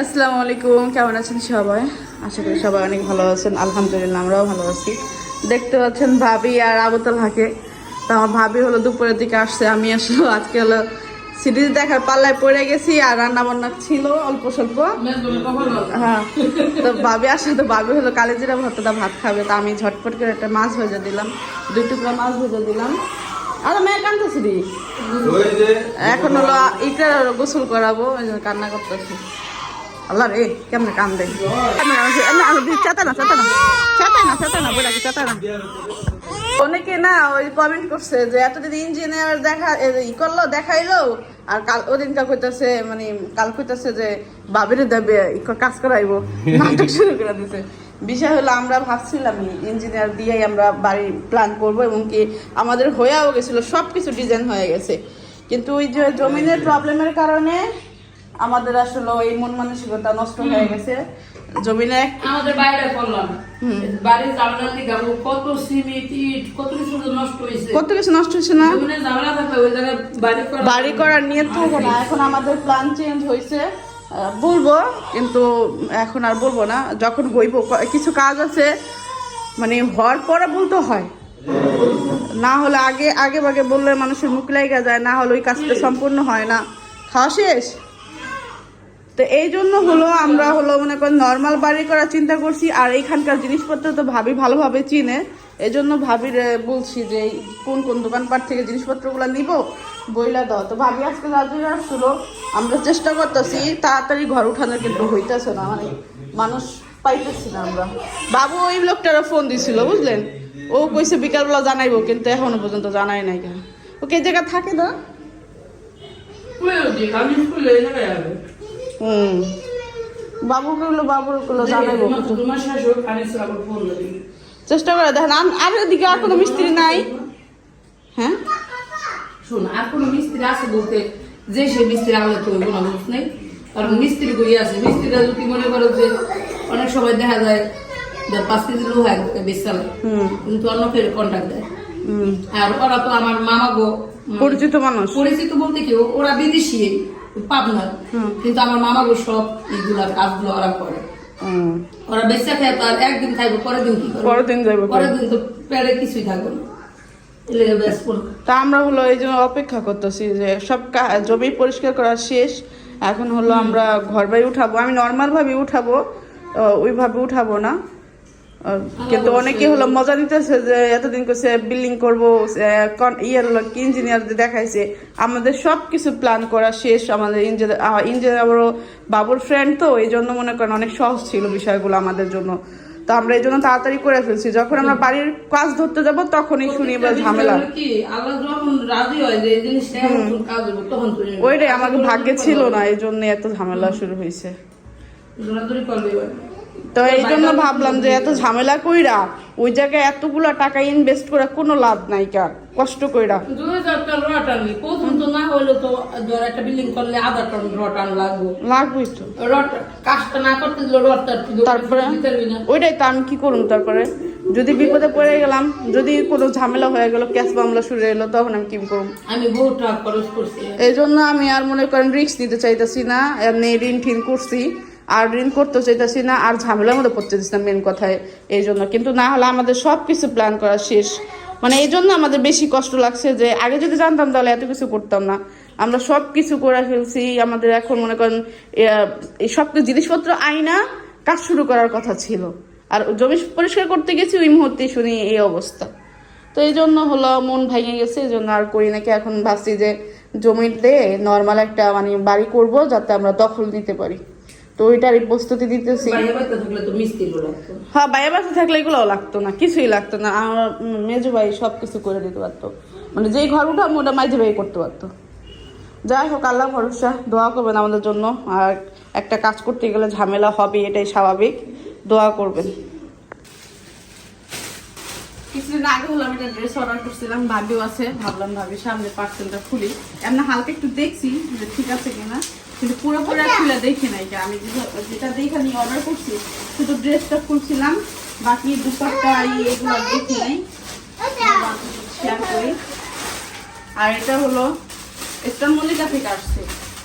আসসালামু আলাইকুম কেমন আছেন সবাই? আশা করি সবাই অনেক ভালো আছেন। আলহামদুলিল্লাহ আমরাও ভালো আছি। দেখতে পাচ্ছেন ভাবি আর আবতাল হাকে তো আমার ভাবি হলো দুপুরের দিকে আসছে আমি আসলে আজকে হলো সিরিজ দেখার পাল্লায় পড়ে গেছি আর রান্না বান্না ছিল অল্প স্বল্প। হ্যাঁ তো ভাবি আসলে তো ভাবি হলো কালেজিরা ভর্তাটা ভাত খাবে তো আমি ঝটপট করে একটা মাছ ভেজে দিলাম দুই টুকরা মাছ ভেজে দিলাম। আর মেয়ে কানতেছি দি এখন হলো ইটার গোসল করাবো ওই জন্য কান্না করতেছি। আল্লাহ রে কেমনে কান দে চাতা না চাতা না। চাতা না চাতা না বলে চাতা না। অনেকে না ওই কমেন্ট করছে যে এতদিন ইঞ্জিনিয়ার দেখা ই করল দেখাইলো আর কাল ওদিনকার কইতাছে মানে কাল কইতাছে যে বাবিরে দেবে কাজ করাইবো। নাটক শুরু করে দিছে। বিষয় হলো আমরা ভাবছিলাম ইঞ্জিনিয়ার দিয়েই আমরা বাড়ি প্ল্যান করব এবং কি আমাদের হয়েও গেছিল সব কিছু ডিজাইন হয়ে গেছে। কিন্তু ওই যে জমিনের প্রবলেমের কারণে আমাদের আসলে ওই মন মানসিকতা নষ্ট হয়ে গেছে। জমিনে আমাদের বাইরে করলাম বাড়ির কত সিমেন্ট ইট কত কিছু নষ্ট হয়েছে। কত কিছু নষ্ট হচ্ছে না? জমিনে ঝামেলা থাকলে ওই জায়গায় বাড়ি করা বাড়ি করার থাকে না। এখন আমাদের প্ল্যান চেঞ্জ হয়েছে। বলব কিন্তু এখন আর বলব না। যখন হইব কিছু কাজ আছে মানে হওয়ার পরে বলতে হয়। না হলে আগে আগে ভাগে বললে মানুষের মুখ লেগে যায় না হলে ওই কাজটা সম্পূর্ণ হয় না। খাওয়া শেষ? তো এই জন্য হলো আমরা হলো মনে করেন নর্মাল বাড়ি করার চিন্তা করছি, আর এইখানকার জিনিসপত্র তো ভাবি ভালোভাবে চিনে। এই জন্য ভাবির বলছি যে কোন কোন দোকানপাট থেকে জিনিসপত্রগুলো নিব, বইলা দাও। তো ভাবি আজকে রাজুর আসছিল, আমরা চেষ্টা করতেছি, তাড়াতাড়ি ঘর উঠানোর কিন্তু হইতেছে না মানে মানুষ পাইতেছি না আমরা। বাবু ওই লোকটারও ফোন দিছিল, বুঝলেন? ও কইছে বিকালবেলা জানাইবো, কিন্তু এখনও পর্যন্ত জানাই নাই কেন। ওকে জায়গা থাকে না? হুম। বাবুকে গুলো বাবুরগুলো জানাইবো তোমার- তোমার শাশুড় আনিসে আবার ফোন দিবে। চেষ্টা করে দেখেন আর এদিকে আর কোনো মিস্ত্রি নাই। হ্যাঁ? শোন আর কোনো মিস্ত্রি আছে বলতে যে সে মিস্ত্রি আনলে তো কোনো বুঝ নেই। কারণ মিস্ত্রি কই আছে? মিস্ত্রিরা যদি মনে করো যে অনেক সময় দেখা যায় যে পাঁচ কেজি লোহা হুম। কিন্তু অন্য ফের কন্ট্যাক্ট দেয়। আর ওরা তো আমার মামা গো পরিচিত মানুষ। পরিচিত বলতে কি ওরা বিদেশি। পাবনার। কিন্তু আমার মামা গো সব এইগুলা কাজগুলো ওরা করে। ওরা বেঁচে খায় তো আর একদিন খাইবো পরের দিন কি করব? পরের দিন যাইবো পরের দিন তো পেড়ে কিছুই থাকবে না। তা আমরা হলো এই জন্য অপেক্ষা করতেছি যে সব জমি পরিষ্কার করা শেষ। এখন হলো আমরা ঘর বাড়ি উঠাবো। আমি নর্মাল ভাবে উঠাবো ওইভাবে উঠাবো না। কিন্তু অনেকে হলো মজা নিতেছে যে এতদিন করছে বিল্ডিং করব ইয়ে হলো কি ইঞ্জিনিয়ার দেখাইছে। আমাদের সব কিছু প্ল্যান করা শেষ আমাদের ইঞ্জিনিয়ার ইঞ্জিনিয়ার বাবুর ফ্রেন্ড তো এই জন্য মনে করেন অনেক সহজ ছিল বিষয়গুলো আমাদের জন্য। তো আমরা এই জন্য তাড়াতাড়ি করে ফেলছি। যখন আমরা বাড়ির কাজ ধরতে যাব তখনই শুনি এবার ঝামেলা। ওইটাই আমাকে ভাগ্যে ছিল না এই জন্য এত ঝামেলা শুরু হয়েছে। তো এই জন্য ভাবলাম যে এত ঝামেলা কইরা ওই জায়গায় এতগুলো টাকা ইনভেস্ট করে কোনো লাভ নাই কার কষ্ট কইরা। দুই হাজার টাকা রড আনলি প্রথম তো না হইল তো ধর একটা বিল্ডিং করলে আধা টন রড লাগবো লাগবেই তো। কাজটা না করতে দিলে রড তার তুই দোকানে তারপরে? ওইটাই তো আমি কি করুম তারপরে? যদি বিপদে পড়ে গেলাম যদি কোনো ঝামেলা হয়ে গেল ক্যাশ মামলা শুরু এলো তখন আমি কি করুম? আমি বহু টাকা খরচ করছি। এই জন্য আমি আর মনে করেন রিস্ক নিতে চাইতেছি না এমনি ঋণ ঠিন করছি। আর ঋণ করতে চাইতেছি না, আর ঝামেলার মধ্যে পড়তে দিচ্ছি না মেন কথায় এই জন্য। কিন্তু না হলে আমাদের সব কিছু প্ল্যান করা শেষ। মানে এই জন্য আমাদের বেশি কষ্ট লাগছে যে, আগে যদি জানতাম তাহলে এত কিছু করতাম না। আমরা সব কিছু করে ফেলছি, আমাদের এখন মনে করেন এই সব জিনিসপত্র আইনা, কাজ শুরু করার কথা ছিল। আর জমি পরিষ্কার করতে গেছি, ওই মুহূর্তে শুনি এই অবস্থা। তো এই জন্য হলো মন ভেঙে গেছে, এই জন্য আর করি নাকি এখন ভাবছি যে জমিতে নর্মাল একটা মানে বাড়ি করব, যাতে আমরা দখল নিতে পারি। তো ওইটারই প্রস্তুতি দিতেছি। হ্যাঁ বাইরে বাসা থাকলে এগুলোও লাগতো না কিছুই লাগতো না। আমার মেজো ভাই সব কিছু করে দিতে পারতো। মানে যেই ঘর উঠাম ওটা মাঝে ভাই করতে পারতো। যাই হোক আল্লাহ ভরসা দোয়া করবেন আমাদের জন্য। আর একটা কাজ করতে গেলে ঝামেলা হবে এটাই স্বাভাবিক। দোয়া করবেন। কিছুদিন আগে হলো আমি একটা ড্রেস অর্ডার করছিলাম ভাবিও আছে। ভাবলাম ভাবি সামনে পার্সেলটা খুলি। এমনি হালকা একটু দেখছি যে ঠিক আছে কিনা। কিন্তু পুরোপুরি খুলে দেখি নাই আমি যেটা- দেখে নিয়ে অর্ডার করছি, শুধু ড্রেসটা খুলছিলাম, বাকি দুপাট্টা এগুলো দেখি নাই। শেয়ার করি আর এটা হলো স্টার মল্লিকা থেকে আসছে।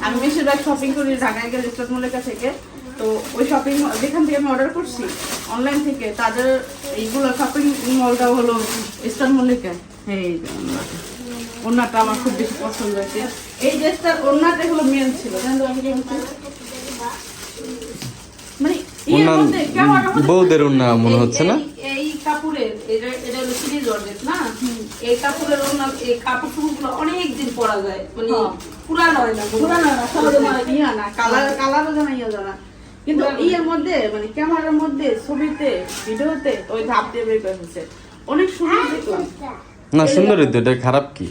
আমি বেশিরভাগ শপিং করি ঢাকায় গেলে স্টোর মল্লিকা থেকে। তো ওই শপিং যেখান থেকে আমি অর্ডার করছি অনলাইন থেকে তাদের এইগুলো শপিং মলটা হলো স্টার মল্লিকা এই যে ওড়নাটা। ওড়নাটা আমার খুব বেশি পছন্দ হয়েছে। এই ড্রেসটার ওড়নাটা হলো মেন ছিল জানেন আমি কি বলছি? মানে ওড়না বউদের ওড়না মনে হচ্ছে না? এই- কাপড়ের এটা এটা হলো সিরিজ অর্ডার না? এই কাপড়ের অন্য এই কাপড় চুপড়গুলো অনেক দিন পরা যায় মানে হ্যাঁ। পুরানো হয় না পুরানো না, সহজে না, ইয়া না, কালার কালারও জানা ইয়া জানা। কিন্তু ইয়ের মধ্যে মানে ক্যামেরার মধ্যে ছবিতে ভিডিওতে ওই ধাপ দিয়ে বের করে অনেক সুন্দর দেখলাম। না সুন্দরই তো এটা খারাপ কি?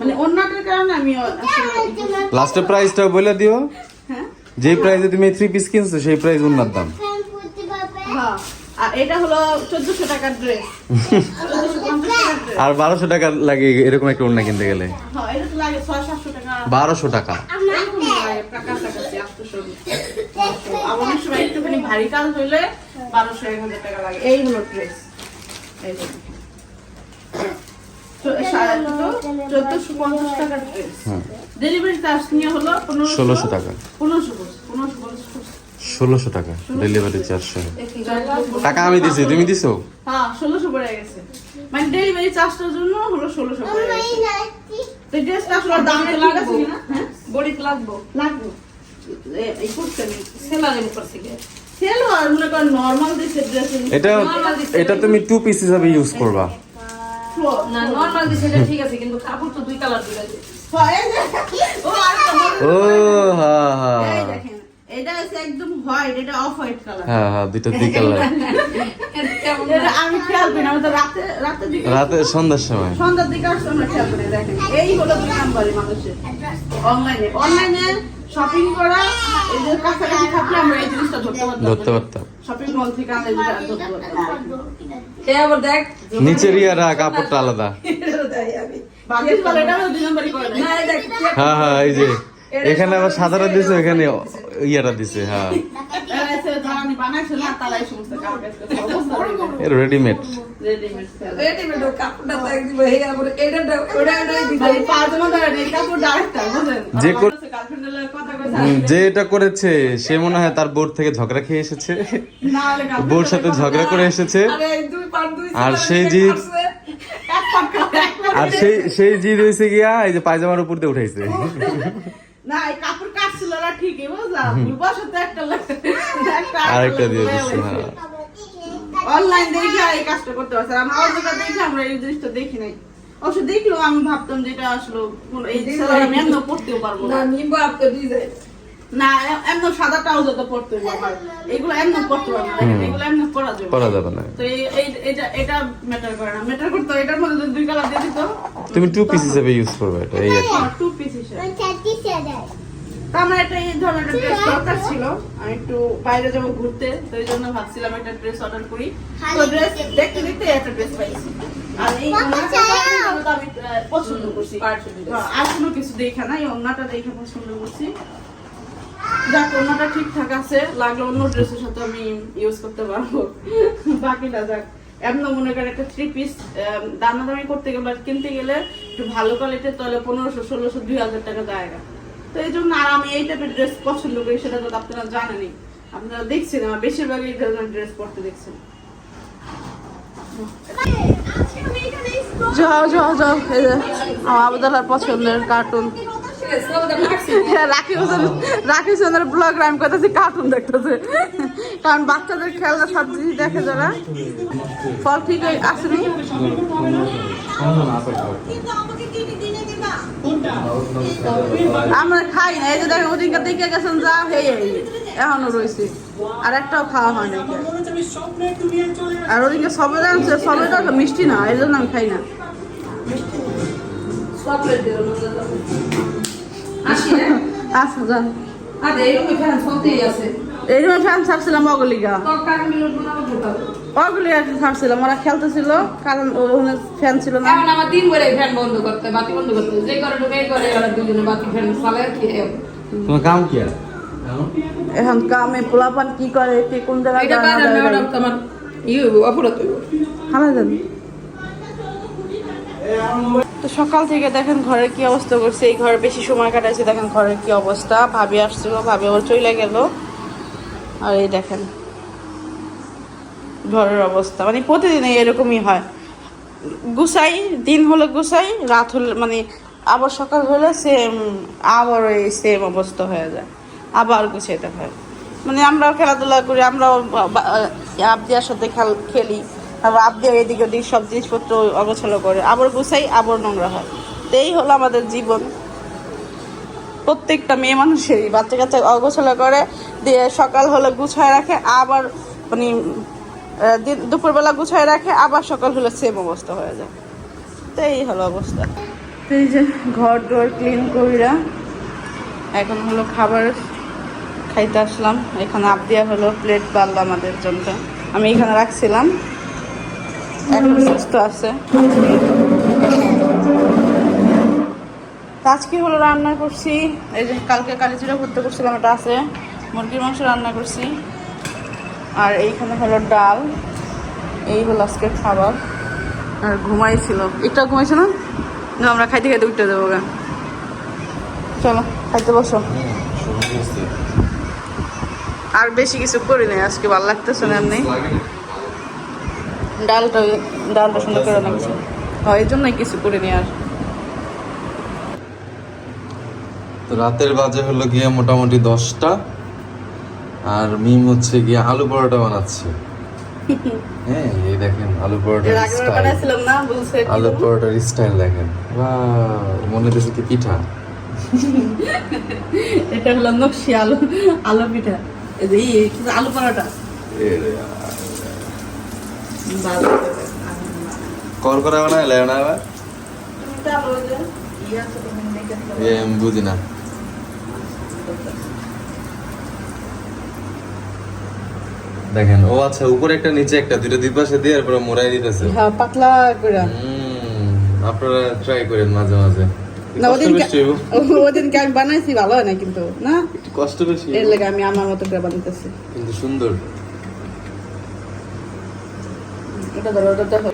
মানে অন্যটার কারণে আমি প্রাইসটা বলে দিও। হ্যাঁ? যে প্রাইসে তুমি থ্রি পিস কিনছো সেই প্রাইস ওনার দাম। হ্যাঁ আর এটা হলো চোদ্দশো টাকার ড্রেস আর বারোশো টাকা লাগে এরকম একটা ওড়না কিনতে গেলে। হ্যাঁ এটা তো লাগে টাকা। বারোশো টাকা। অনেক সময় একটুখানি ভারী কাজ হইলে বারোশো এক হাজার টাকা লাগে। এই হলো ড্রেস এই ষোলোশো টাকা। ষোলোশো টাকা ডেলিভারি চারশো টাকা আমি দিছি তুমি দিছো? হ্যাঁ ষোলোশো পড়ে গেছে। মানে ডেলিভারি চার্জটার জন্য হলো ষোলোশো পড়ে গেছে। ড্রেসটা আসলে দাম হ্যাঁ? লাগবো। লাগবে। এই করতে নেই সেলো আর মনে নর্মাল ড্রেস এটা এটা তুমি টু পিস হিসাবে ইউজ করবা। না নর্মাল দিছে ঠিক আছে কিন্তু কাপড় তো দুই কালার দুই আছে ও ও হ্যাঁ এটা একদম হোয়াইট এটা অফ হোয়াইট কালার হ্যাঁ হ্যাঁ দুইটা দুই কালার এটা আমি খেয়াল করি না তো রাতে রাতে দিকে রাতে সন্ধ্যার সময়। সন্ধ্যার দিকে আমরা খেয়াল করি দেখেন। এই হলো দুই নাম্বারই মানুষের। অনলাইনে অনলাইনে শপিং করা এই যে কাছাকাছি থাকলে আমরা এই জিনিসটা ধরতে ধরতে পারতাম। পারতাম শপিং মল থেকে আনলে যেটা ধরতে পারতাম কে আবার দেখ? নিচের ইয়ারা কাপড়টা আলাদা। বাকি বলে দুই নাম্বারই করে না দেখ হ্যাঁ হ্যাঁ এই যে এখানে আবার সাদাটা দিছে এখানে ইয়াটা দিছে হ্যাঁ। বানাইছে না সমস্ত কাপড় রেডিমেড রেডিমেড কাপড়টা তো একদম এই আবার এটা ওটা ওটাই মানে পাজামা দ্বারা এই কাপড় ডাইরেক্টটা, বুঝলেন? যে এটা করেছে সে মনে হয় তার বোর্ড থেকে ঝগড়া খেয়ে এসেছে। না হলে girlfriend-এর বোর সাথে ঝগড়া করে এসেছে। আরে সেই পাট আর সেই সেই জিদ হয়েছে গিয়া এই যে পায়জামার উপর দিয়ে উঠাইছে। না, এই কাপড় কাটছিল ওরা ঠিকই, বুঝলা? একটা লাগে, একটা আরেকটা দিয়ে দিচ্ছে হ্যাঁ। অনলাইন দেখে এই কাজটা করতে পারছে। আমরা দেখে আমরা এই জিনিসটা দেখি নাই। অবশ্য দেখলেও আমি ভাবতাম যে এটা আসলে কোন- এই আমি এমন পড়তেও পারব না। না নিম্ব আপনি ডিজাইন না এমন সাদা ট্রাউজার তো পড়তে হবে এগুলো এমন পড়তে পারব না। এগুলো এমন পরা যাবে। করা যাবে না। তো এই এটা এটা ম্যাটার করে না। ম্যাটার করতো এটার মধ্যে দুই কালার দিয়ে দিত। তুমি টু পিস হিসেবে ইউজ করবে এটা এই আর টু পিস হিসেবে। তো আমার একটা এই ধরনের একটা ড্রেস দরকার ছিল। আমি একটু বাইরে যাব ঘুরতে তো এই জন্য ভাবছিলাম একটা ড্রেস অর্ডার করি। তো ড্রেস দেখতে দেখতে একটা ড্রেস পাইছি। আর এই ওড়নাটা আমি পছন্দ করছি। Party dress। হ্যাঁ, আর কোনো কিছু দেখা নাই ওড়নাটা দেখে পছন্দ করছি। যাক ওড়নাটা ঠিকঠাক আছে লাগলে অন্য ড্রেসের সাথে আমি ইউজ করতে পারব। বাকিটা যাক এমন মনে করেন একটা থ্রি পিস দামাদামি করতে গেলে কিনতে গেলে একটু ভালো কোয়ালিটির তাহলে পনেরোশো ষোলোশো দুই হাজার টাকা জায়গা তো এই জন্য আর আমি এই টাইপের ড্রেস পছন্দ করি সেটা তো আপনারা জানেনই আপনারা দেখছেন আমার বেশিরভাগ এই ধরনের ড্রেস পরতে দেখছেন যাও যাও যাও এই যে আমার আবুদালার পছন্দের কার্টুন রাখি হোসেন রাখি হোসেনের ব্লগ করতেছি কার্টুন দেখতেছে কারণ বাচ্চাদের খেলনা সব জিনিস দেখে যারা ফল ঠিক আসেনি আমরা খাই না এই যে দেখেন ওদিনকে দেখে গেছেন যা হে এই। এখনও রয়েছে। আর একটাও খাওয়া হয় না আর ওদিনকে সবে জানছে সবে তো মিষ্টি না এই জন্য আমি খাই না। হ্যাঁ? আচ্ছা যান আরে এরকম ফ্যান চলতেই আছে। এই ফ্যান ছাড়ছিলাম অগলিগা। তো কার মিনিট বানাবো ঢোকাবো অগলি আর ছাড়ছিলাম ওরা খেলতেছিল কারণ ওখানে ফ্যান ছিল না। এখন আমার দিন করে ফ্যান বন্ধ করতে বাতি বন্ধ করতে। যে করে ঢুকে এই করে ওরা দুজনে বাতি ফ্যান চালায় কি তোমার কাম কি আর? এখন কামে পোলাপান কি করে কে কোন জায়গায় এটা তোমার অপরাধ হালা তো সকাল থেকে দেখেন ঘরের কি অবস্থা করছে এই ঘরে বেশি সময় কাটাইছে দেখেন ঘরের কি অবস্থা। ভাবি আসছিল ভাবি আবার চলে গেল। আর এই দেখেন। ঘরের অবস্থা। মানে প্রতিদিন এরকমই হয়। গুছাই, দিন হলে গুছাই, রাত হলে মানে আবার সকাল হলে সেম আবার ওই সেম অবস্থা হয়ে যায়। আবার গুছাইতে হয়। মানে আমরাও খেলাধুলা করি, আমরাও আবদিয়ার সাথে খেল খেলি। তারপর আবদিয়া এদিক ওদিক সব জিনিসপত্র অগোছালো করে। আবার গুছাই, আবার নোংরা হয়। তো এই হলো আমাদের জীবন। প্রত্যেকটা মেয়ে মানুষেরই। বাচ্চা কাচ্চা অগোছালো করে, দিয়ে সকাল হলে গুছায় রাখে, আবার মানে দুপুরবেলা গুছায় রাখে, আবার সকাল হলে সেম অবস্থা হয়ে যায়। তো এই হলো অবস্থা। তো এই যে ঘর ডোর ক্লিন করিরা এখন হলো খাবার খাইতে আসলাম। এখানে আবদিয়া হলো প্লেট বাড়লো আমাদের জন্য। আমি এখানে রাখছিলাম। এখন সুস্থ আছে। আজকে হলো রান্না করছি। এই যে কালকে কালিজিরা ভর্তি করছিলাম এটা আছে। মুরগির মাংস রান্না করছি। আর এইখানে হলো ডাল। এই হলো আজকে খাবার। আর ঘুমাইছিল। একটা ঘুমাইছে না? আমরা খাইতে খাইতে উঠতে দেবো গা। চলো, খাইতে বসো। আর বেশি কিছু করি নাই, আজকে ভালো লাগতেছে না এমনি। ডালটা ডালটা সুন্দর করে করছি। হয়, এই জন্যই কিছু করিনি আর। তো রাতের বাজে হলো গিয়ে মোটামুটি দশটা। আর মিম হচ্ছে গিয়ে আলু পরোটা বানাচ্ছে। হ্যাঁ এই দেখেন আলু পরোটার বার স্টাইল। আলু পরোটার স্টাইল দেখেন। Wow, মনে হচ্ছে কি পিঠা? এটা হলো নকশি আলু আলু পিঠা। এই আলু পরোটা। ভালো কর বানায় লেও না। এবার দেখেন ও আচ্ছা উপরে একটা নিচে একটা দুটো দুই পাশে দিয়ে এরপরে মোড়াই দিতেছে। হ্যাঁ পাতলা করে। আপনারা ট্রাই করেন মাঝে মাঝে। না ওদিনকে ওদিনকে আমি বানাইছি ভালো হয় না কিন্তু না? একটু কষ্ট বেশি এর লেগে আমি আমার মতো করে বানাইতেছি। কিন্তু সুন্দর। এটা ধরো ওটা দেখো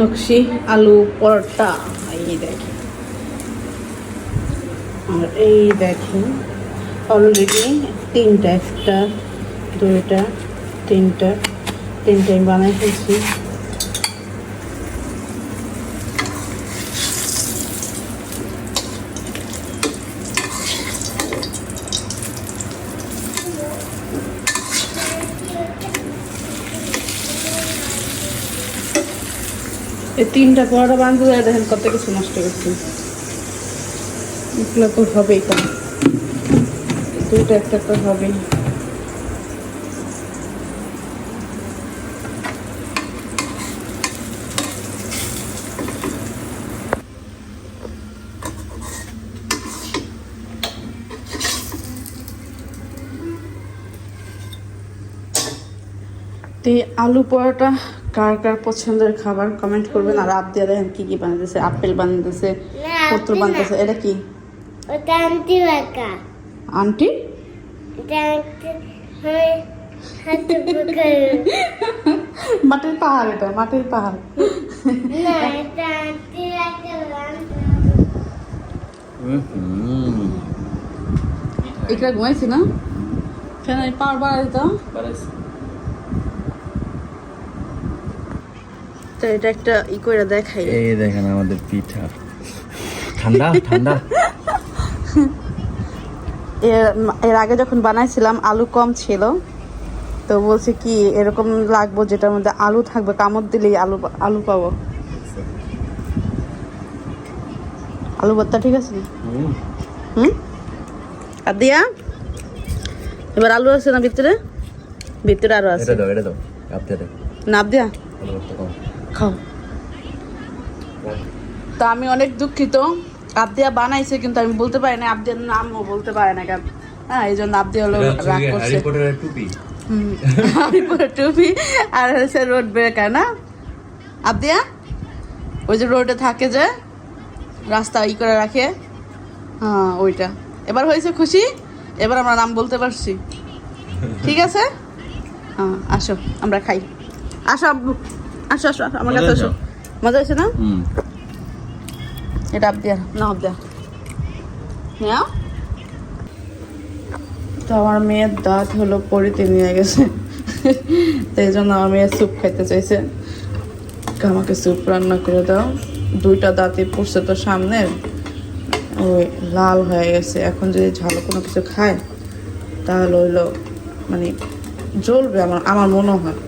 নকশি আলু পরোটা এই দেখি আর এই দেখেন অলরেডি তিনটা, একটা, দুইটা, তিনটা তিনটা আমি বানাই ফেলছি। এই তিনটা পরোটা যায় দেখেন কত কিছু নষ্ট করছি। এগুলো তো হবেই কম দুইটা একটা তো হবেই। তো আলু পরোটা কার কার পছন্দের খাবার? কমেন্ট করবেন। আর আপ দিয়ে দেখেন কি কি বানাতেছে আপেল বানাতেছে পত্র বানাতেছে এটা কি? ওটা আনতে বাঁকা। আন্টি? হয় মাটির পাহাড় এটা মাটির পাহাড়। এটা ঘুমাইছি না? কেন পাহাড় বাড়া দিত তো এটা একটা ই করে দেখাই। এই দেখেন আমাদের পিঠা। ঠান্ডা ঠান্ডা। এর এর আগে যখন বানাইছিলাম আলু কম ছিল। তো বলছে কি এরকম লাগবো যেটার মধ্যে আলু থাকবে কামড় দিলেই আলু আলু পাবো। আলু ভর্তা ঠিক আছে? হুম। আর দিয়া? এবার আলু আছে না ভিতরে? ভিতরে আরও আছে। এটা দাও এটা দাও আপনি দাও না দিয়া? খাও। তা আমি অনেক দুঃখিত। আবদিয়া বানাইছে কিন্তু আমি বলতে পারি না আবদিয়ার নামও বলতে পারে না কেন? হ্যাঁ এই জন্য আবদিয়া হলো রাগ করছে। টুপি। আর হচ্ছে রোড ব্রেকার না? আবদিয়া ওই যে রোডে থাকে যে রাস্তা ই করে রাখে। হ্যাঁ ওইটা। এবার হয়েছে খুশি? এবার আমরা নাম বলতে পারছি। ঠিক আছে? হ্যাঁ আসো আমরা খাই। আসো আব্বু আসো আসো আসো, আমার কাছে আসো। মজা হয়েছে না? এটা আপ দিয়া। না আপ দিয়া। হ্যাঁ তো আমার মেয়ের দাঁত হলো পরিতে নিয়ে গেছে। তো এই জন্য আমার মেয়ে স্যুপ খাইতে চাইছে। আমাকে স্যুপ রান্না করে দাও। দুইটা দাঁতই পড়ছে তো সামনের ওই লাল হয়ে গেছে। এখন যদি ঝাল কোনো কিছু খায় তাহলে হইল মানে জ্বলবে আমার আমার মনে হয়।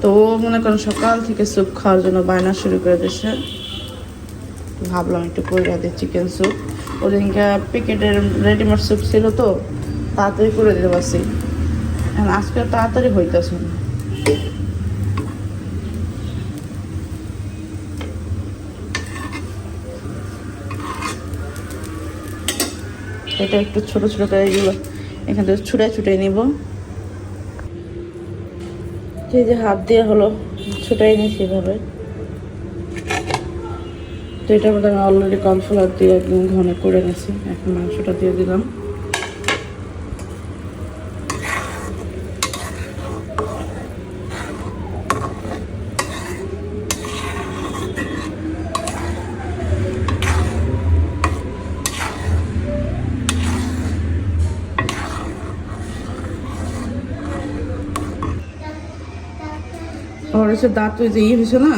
তো ও মনে করেন সকাল থেকে স্যুপ খাওয়ার জন্য বায়না শুরু করে দিয়েছে। ভাবলাম একটু কইরা দিই চিকেন স্যুপ ওদিনকে প্যাকেটের রেডিমেড স্যুপ ছিল তো, তাড়াতাড়ি করে দিতে পারছি। এখন আজকে তাড়াতাড়ি হইতেছে না। এটা একটু ছোট ছোট করে এগুলো এখান থেকে ছুটে ছুটে নিব। এই যে হাত দিয়ে হলো ছুটাই নিছি এভাবে তো এটার মধ্যে আমি অলরেডি কর্নফ্লাওয়ার দিয়ে একদম ঘন করে নিয়েছি। এখন মাংসটা দিয়ে দিলাম। দাঁত ওই যে ইয়ে হয়েছে না?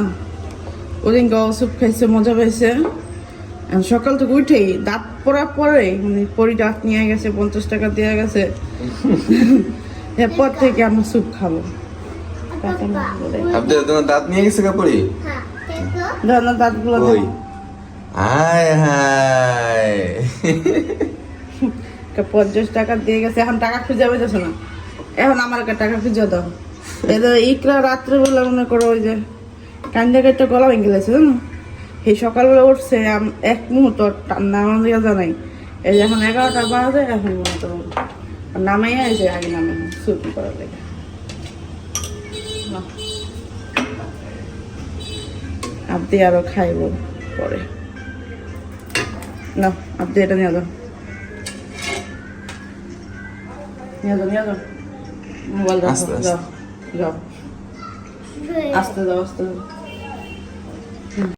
ওদিন স্যুপ খাইছে মজা পাইছে। সকাল থেকে উঠেই দাঁত পড়ার পরে মানে পরি দাঁত নিয়ে গেছে পঞ্চাশ টাকা দেওয়া গেছে। এরপর থেকে আমরা স্যুপ খাব। বলে, তোমার দাঁত নিয়ে গেছে কাপড়ি হ্যাঁ দাঁতগুলো দাও। হায় হায়। পঞ্চাশ টাকা দিয়ে গেছে এখন টাকা খুঁজে পেতেছে না। এখন আমার একটা টাকা খুঁজে দাও। এদের ইকরা রাত্রেবেলা মনে করো ওই যে কান্দা কেটে গলা ভেঙে গেছে জানো? এই সকালবেলা উঠছে এক মুহূর্ত নামাজ গাজা নাই। এই যে এখন এগারোটা বাজে এখন মনে নামাই আছে আগে নামে ছুটি করার লেগে। আপনি আরও খাইব পরে। না আপনি এটা নিয়ে যাও। নিয়ে যাও মোবাইল। যাও যাও। আস্তে যাও আস্তে যাও।